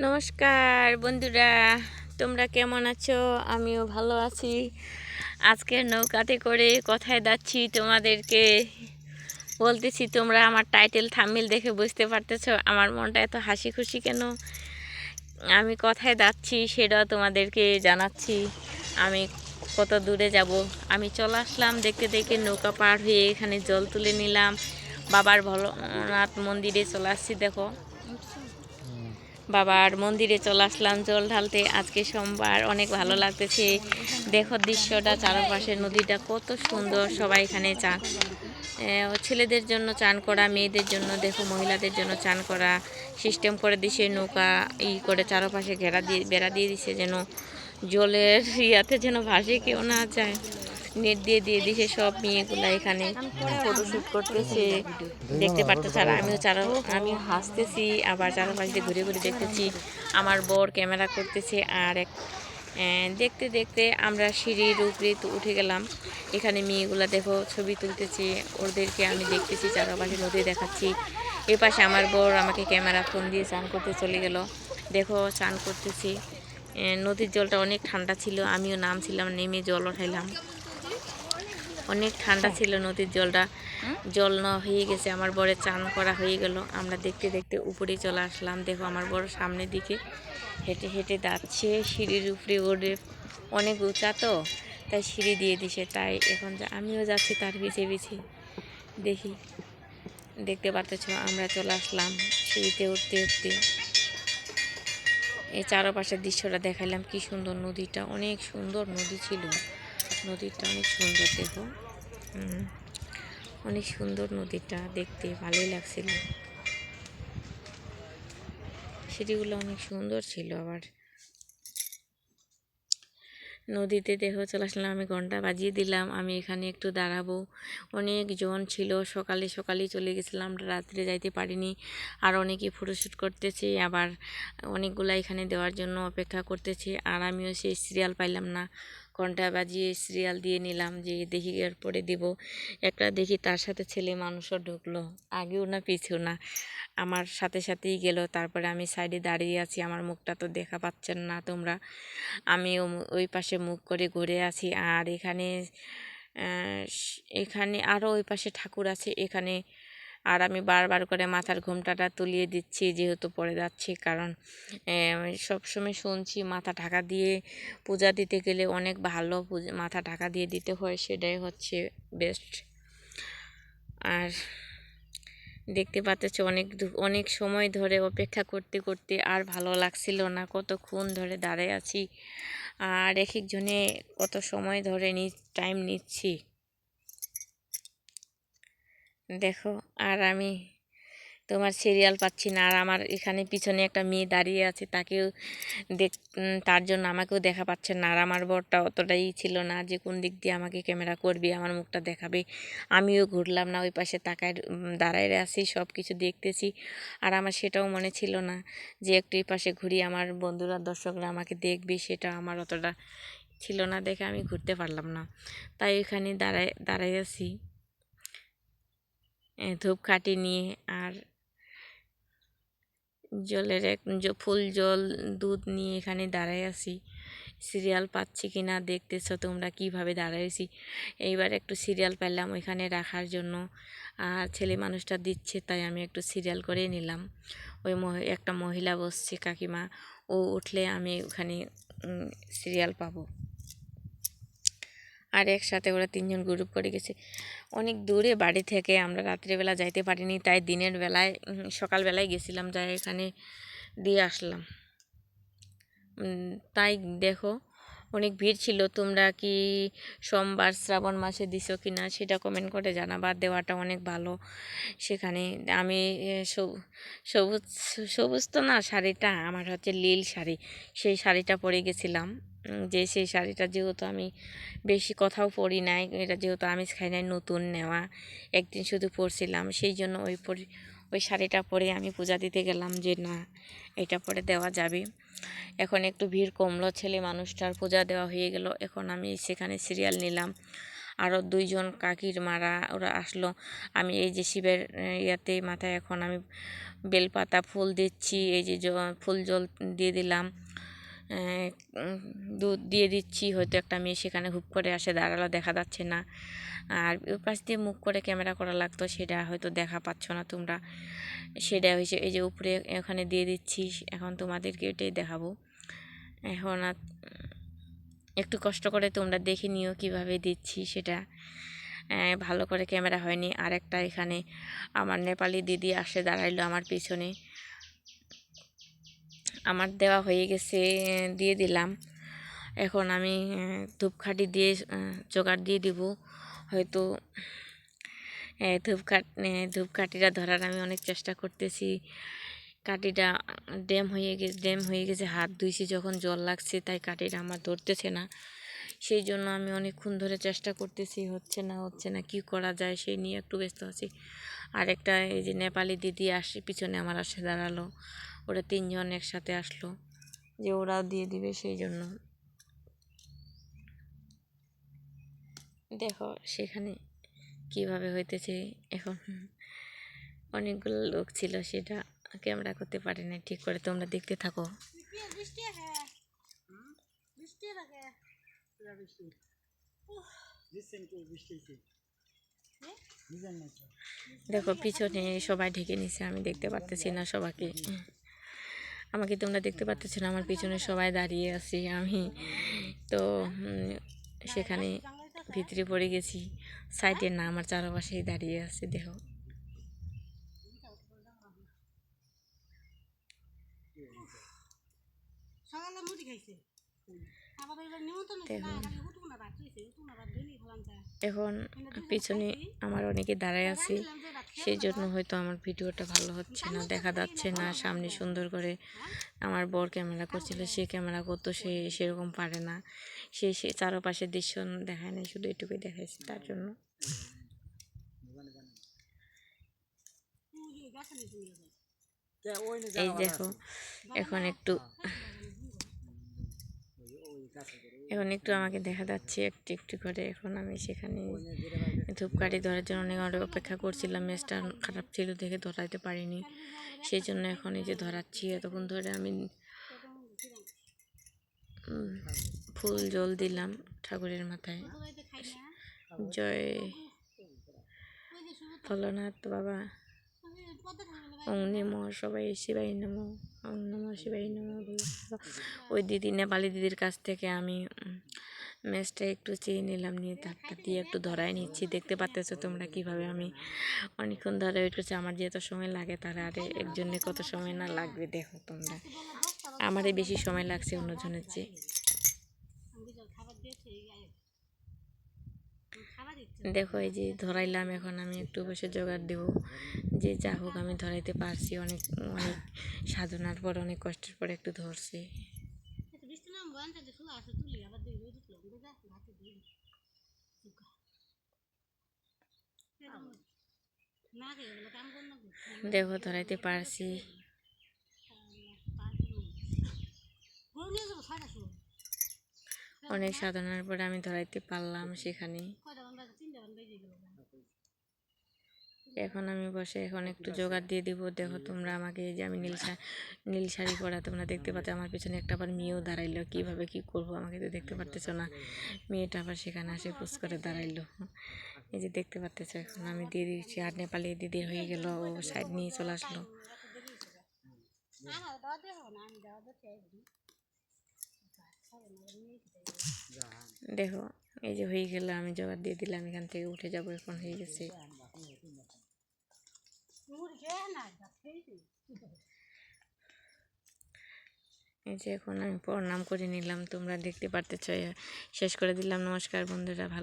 নমস্কার বন্ধুরা, তোমরা কেমন আছো? আমিও ভালো আছি। আজকে নৌকাতে করে কথায় যাচ্ছি তোমাদেরকে। বলতেছি, তোমরা আমার টাইটেল থাম্মিল দেখে বুঝতে পারতেছ, আমার মনটা এত হাসি খুশি কেন? আমি কথায় যাচ্ছি, সেটাও তোমাদেরকে জানাচ্ছি। আমি কত দূরে যাব? আমি চলে আসলাম, দেখতে দেখে নৌকা পার হয়ে এখানে জল তুলে নিলাম। বাবার ভোলানাথ মন্দিরে চলে আসছি, দেখো। বাবার মন্দিরে চলে আসলাম জল ঢালতে। আজকে সোমবার অনেক ভালো লাগতেছে। দেখো দৃশ্যটা চারপাশে নদীটা কত সুন্দর, সবাই এখানে চান ছেলেদের জন্য চান করা, মেয়েদের জন্য, দেখো মহিলাদের জন্য চান করা সিস্টেম করে দিছে, নৌকা ই করে চারপাশে ঘেরা দিয়ে, বেড়া দিয়ে দিছে যেন জলের ইয়াতে যেন ভাসে কেউ না যায়। নেট দিয়ে দিয়ে দিছে সব মেয়েগুলা এখানে। ফটোশ্যুট করতেছে, দেখতে পারতেছে। আর আমিও চারো আমি হাসতেছি, আবার চারপাশ দিয়ে ঘুরে ঘুরে দেখতেছি, আমার বর ক্যামেরা করতেছে। আর এক দেখতে দেখতে আমরা সিঁড়ির উপরে তো উঠে গেলাম। এখানে মেয়েগুলা দেখো, ছবি তুলতেছে। ওদেরকে আমি দেখতেছি, চারপাশে নদী দেখাচ্ছি। এ পাশে আমার বর আমাকে ক্যামেরা ফোন দিয়ে চান করতে চলে গেল। দেখো চান করতেছি। নদীর জলটা অনেক ঠান্ডা ছিল, আমিও নামছিলাম, নেমে জল উঠাইলাম অনেক ঠান্ডা ছিল নদীর জলটা। জল না হয়ে গেছে আমার বরের চান করা হয়ে গেল। আমরা দেখতে দেখতে উপরে চলে আসলাম। দেখো আমার বড় সামনের দিকে হেঁটে হেঁটে যাচ্ছে সিঁড়ির উপরে ওরে অনেক উঁচা তো তাই সিঁড়ি দিয়ে দিছে। তাই এখন যা আমিও যাচ্ছি তার পিছিয়ে পিছিয়ে দেখি দেখতে পাচ্ছ আমরা চলে আসলাম সিঁড়িতে উঠতে উঠতে। এই চারপাশের দৃশ্যটা দেখাইলাম কি সুন্দর নদীটা অনেক সুন্দর নদী ছিল। নদীটা অনেক সুন্দর দেখো। অনেক সুন্দর নদীটা দেখতে, ভালোই লাগছিল। সিঁড়িগুলো অনেক সুন্দর ছিল আবার। নদীতে দেখো, চলে আসলাম, আমি ঘণ্টা বাজিয়ে দিলাম, আমি এখানে একটু দাঁড়াবো। অনেক জন ছিল, সকালে সকালেই চলে গেছিলাম রাত্রে যাইতে পারিনি। আর অনেকে ফটোশ্যুট করতেছে, আবার অনেকগুলা এখানে দেওয়ার জন্য অপেক্ষা করতেছে, আর আমিও সেই সিরিয়াল পাইলাম না। ঘণ্টা বাজিয়ে সিরিয়াল দিয়ে নিলাম যে দেখি এর পরে দিব। একটা দেখি তার সাথে ছেলে মানুষও ঢুকলো। আগেও না পিছেও না। আমার সাথে সাথেই গেল। তারপরে আমি সাইডে দাঁড়িয়ে আছি। আমার মুখটা তো দেখা পাচ্ছেন না তোমরা। আমি ওই পাশে মুখ করে ঘুরে আছি। আর এখানে এখানে আরও ওই পাশে ঠাকুর আছে। এখানে আর আমি বারবার করে মাথার ঘোমটাটা তুলিয়ে দিচ্ছি, যেহেতু পড়ে যাচ্ছি। কারণ সব সময় শুনছি মাথা ঢাকা দিয়ে পূজা দিতে গেলে অনেক ভালো মাথা ঢাকা দিয়ে দিতে হয়, সেটাই হচ্ছে বেস্ট আর দেখতে পাচ্ছ অনেক অনেক সময় ধরে অপেক্ষা করতে করতে আর ভালো লাগছিল না, কতক্ষণ ধরে দাঁড়ায় আছি। আর এক একজনে কত সময় ধরে নি টাইম নিচ্ছি। দেখো আর আমি তোমার সিরিয়াল পাচ্ছি না। আর আমার এখানে পিছনে একটা মেয়ে দাঁড়িয়ে আছে তাকেও দেখ তার জন্য আমাকেও দেখা পাচ্ছে না। আর আমার বরটা অতটাই ছিল না যে কোন দিক দিয়ে আমাকে ক্যামেরা করবে আমার মুখটা দেখাবে। আমিও ঘুরলাম না ওই পাশে তাকায় দাঁড়ায় আছি সব কিছু দেখতেছি। আর আমার সেটাও মনে ছিল না যে একটু এই পাশে ঘুরি আমার বন্ধুরা দর্শকরা আমাকে দেখবে সেটা আমার অতটা ছিল না দেখে আমি ঘুরতে পারলাম না। তাই এখানে দাঁড়ায় এ, ধূপকাঠি নিয়ে আর জলের এক ফুল জল, দুধ নিয়ে এখানে দাঁড়ায় আছি। সিরিয়াল পাচ্ছি কি না দেখতেছো তোমরা কীভাবে দাঁড়াইছি এইবার একটু সিরিয়াল পেলাম ওইখানে রাখার জন্য। আর ছেলে মানুষটা দিচ্ছে, তাই আমি একটু সিরিয়াল করে নিলাম। ওই একটা মহিলা বসছে কাকিমা। ও উঠলে আমি ওখানে সিরিয়াল পাবো। আর একসাথে ওরা তিনজন গ্রুপ করে গেছে। অনেক দূরে বাড়ি থেকে আমরা রাত্রিবেলা যাইতে পারিনি, তাই দিনের বেলায় সকালবেলায় গেছিলাম, যাই এখানে দিয়ে আসলাম। তাই দেখো, অনেক ভিড় ছিল, তোমরা কি সোমবার শ্রাবণ মাসে দিছো কি না সেটা কমেন্ট করে জানাবা, দেওয়াটা অনেক ভালো। সেখানে আমি সবুজ সবুজ তো না শাড়িটা, আমার হচ্ছে লীল শাড়ি, সেই শাড়িটা পরে গেছিলাম। যে সেই শাড়িটা যেহেতু আমি বেশি কথাও পরি নাই, এটা যেহেতু আমি খাই নাই, নতুন নেওয়া একদিন শুধু পরছিলাম, সেই জন্য ওই পরি, ওই শাড়িটা পরে আমি পূজা দিতে গেলাম যে না, এটা পরে দেওয়া যাবে। এখন একটু ভিড় কমলো, ছেলে মানুষটার পূজা দেওয়া হয়ে গেল, এখন আমি সেখানে সিরিয়াল নিলাম। আরও দুইজন কাকির মারা, ওরা আসলো, আমি এই যে শিবের ইয়াতে মাথায় এখন আমি বেলপাতা ফুল দিচ্ছি, এই যে ফুল জল দিয়ে দিলাম। দুধ দিয়ে দিচ্ছি। হয়তো একটা মেয়ে সেখানে হুপ করে আসে, দাঁড়াল, দেখা যাচ্ছে না। আর ওই পাশ দিয়ে মুখ করে ক্যামেরা করা লাগতো, সেটা হয়তো দেখা পাচ্ছ না তোমরা। সেটা হয়েছে এই যে উপরে এখানে দিয়ে দিচ্ছি, এখন তোমাদেরকে এটাই দেখাবো। এখন আর একটু কষ্ট করে তোমরা দেখে নিও কীভাবে দিচ্ছি সেটা। ভালো করে ক্যামেরা হয়নি। আর একটা এখানে আমার নেপালি দিদি আসে, দাঁড়াইলো আমার পিছনে। আমার দেওয়া হয়ে গেছে দিয়ে দিলাম। এখন আমি ধূপকাঠি দিয়ে জোগাড় দিয়ে দিব। হয়তো ধূপকাঠ ধূপকাঠিটা ধরার আমি অনেক চেষ্টা করতেছি। কাঠিটা ড্যাম হয়ে গেছে ড্যাম হয়ে গেছে, হাত ধুইছি, যখন জল লাগছে তাই কাঠিটা আমার ধরতেছে না। সেই জন্য আমি অনেকক্ষণ ধরে চেষ্টা করতেছি, হচ্ছে না হচ্ছে না, কি করা যায় সেই নিয়ে একটু ব্যস্ত আছি। আর একটা এই যে নেপালি দিদি আসে, পিছনে আমার আসে দাঁড়াল। ওরা তিনজন একসাথে আসলো, যে ওরাও দিয়ে দিবে সেই জন্য। দেখো সেখানে কীভাবে হইতেছে এখন। অনেকগুলো লোক ছিল, সেটা ক্যামেরা করতে পারি না ঠিক করে তোমরা দেখতে থাকো। দেখো পিছনে সবাই ঢেকে নিছে, আমি দেখতে পারতেছি না সবাইকে। আমাকে তোমরা দেখতে পাচ্ছ না আমার পিছনে সবাই দাঁড়িয়ে আছি আমি। তো সেখানে ভিতরে পড়ে গেছি সাইডে না আমার চারপাশেই দাঁড়িয়ে আছে দেখো। এখন পিছনে আমার অনেকে দাঁড়ায় আছে। সেই জন্য হয়তো আমার ভিডিওটা ভালো হচ্ছে না, দেখা যাচ্ছে না, সামনে সুন্দর করে আমার বর ক্যামেরা করছিল, সে ক্যামেরা করতো, সে সেরকম পারে না। সে সে চারপাশের দৃশ্য দেখায় না শুধু এটুকুই দেখাইছে তার জন্য। এই দেখো, এখন একটু এখন একটু আমাকে দেখা যাচ্ছে, একটু একটু করে। এখন আমি সেখানে ধূপকাঠি ধরার জন্য অনেক অনেক অপেক্ষা করছিলাম। ম্যাচটা খারাপ ছিল দেখে ধরাইতে পারিনি। সেই জন্য এখন এই যে ধরাচ্ছি, এতক্ষণ ধরে আমি ফুল জল দিলাম ঠাকুরের মাথায়। জয় ভোলানাথ বাবা। পদ্মা ঠাকুর সবাই শিবাই নম। নম শিবাই ওই দিদি নেপালি দিদির কাছ থেকে আমি ম্যাচটা একটু চেয়ে নিলাম, নিয়ে তারটা দিয়ে একটু ধরাই নিচ্ছি। দেখতে পাচ্তেছো তোমরা কীভাবে আমি অনেকক্ষণ ধরে ওয়েট করছি। আমার যেহেতু সময় লাগে, তার আরে একজনে কত সময় না লাগবে, দেখো তোমরা। আমারই বেশি সময় লাগছে অন্যজনের চেয়ে আমি জল খাবার দিয়েছে এই গায়ে খাবার দিচ্ছে দেখো এই যে ধরাইলাম এখন আমি একটু বসে জোগাড় দেবো। যে যা হোক আমি ধরাইতে পারছি অনেক অনেক সাধনার পর অনেক কষ্টের পর একটু ধরছি। না দেখো ধরাইতে পারছি। অনেক সাধনার পরে আমি ধরাইতে পারলাম সেখানে। এখন আমি বসে এখন একটু জোগাড় দিয়ে দিব। দেখো তোমরা আমাকে এই যে আমি নীল নীল শাড়ি পরা তোমরা দেখতে পাচ্ছ আমার পিছনে একটা আবার মেয়েও দাঁড়াইলো। কীভাবে কি করব আমাকে তো দেখতে পারতেছ না। মেয়েটা আবার সেখানে আসে পুস করে দাঁড়াইলো। এই যে দেখতে পারতেছ এখন আমি দিয়ে দিচ্ছি। আর নেপালি দিদি হয়ে গেল ও সাইড নিয়ে চলে আসলো। দেখো এই যে হয়ে গেল আমি জোগাড় দিয়ে দিলাম এখান থেকে উঠে যাব এখন হয়ে গেছে। এই যে এখন আমি প্রণাম করে নিলাম, তোমরা দেখতে পারতে পারতেছ শেষ করে দিলাম, নমস্কার বন্ধুরা, ভালো